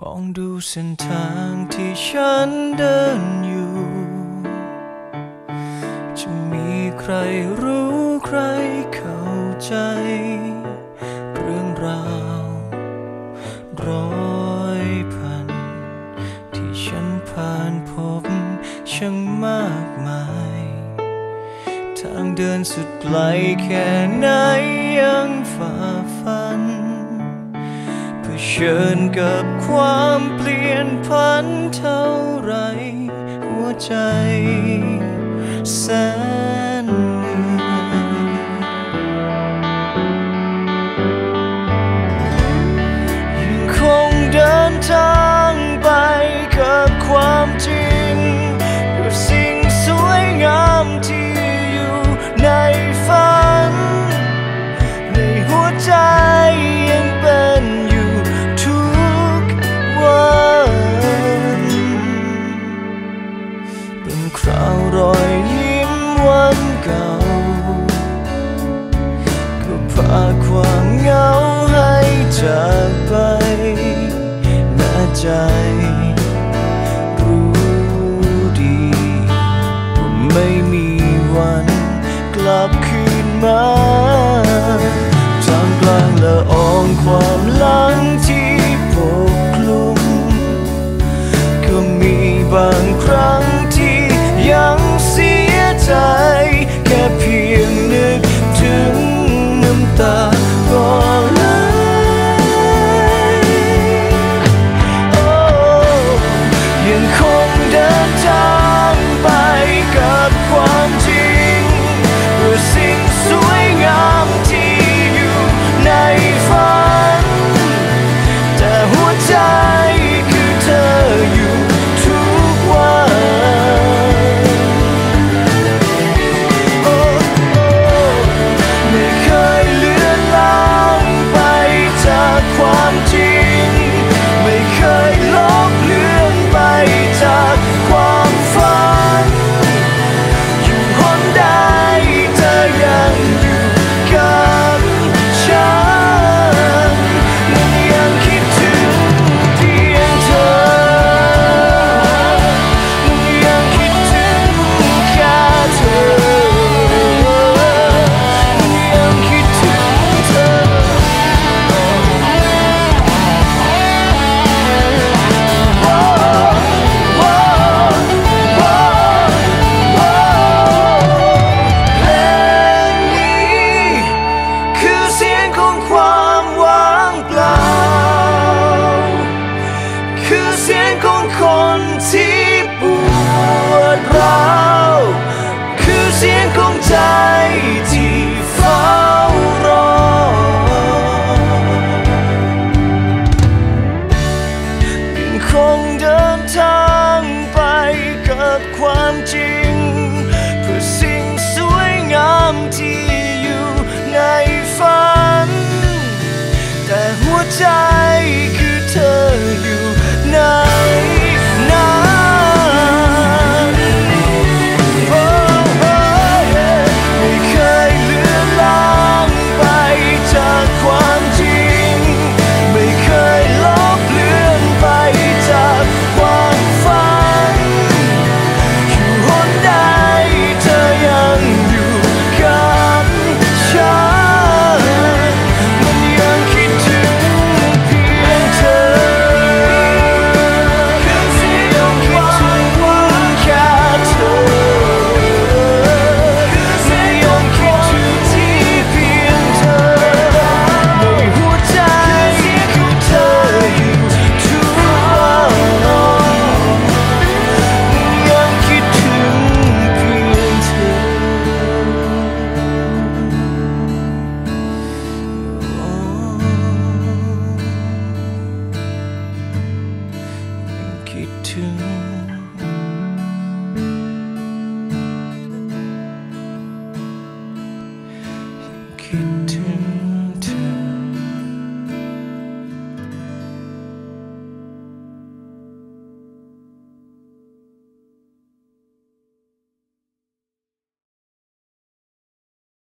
มองดูเส้นทางที่ฉันเดินอยู่ จะมีใครรู้ใครเข้าใจ เรื่องราวร้อยพัน ที่ฉันผ่านพบช่างมากมาย ทางเดินสุดไกลแค่ไหนยังฝ่าฟัน เชิญกับความเปลี่ยนผันเท่าไร หัวใจแส เป็นคราวรอยยิ้มวันเก่า ก็พาความเหงาให้จากไปหน้าใจไม่มีวันกลับคืนมาทางกลางละอองความลังที่ปกคลุม ก็มีบางครั้ง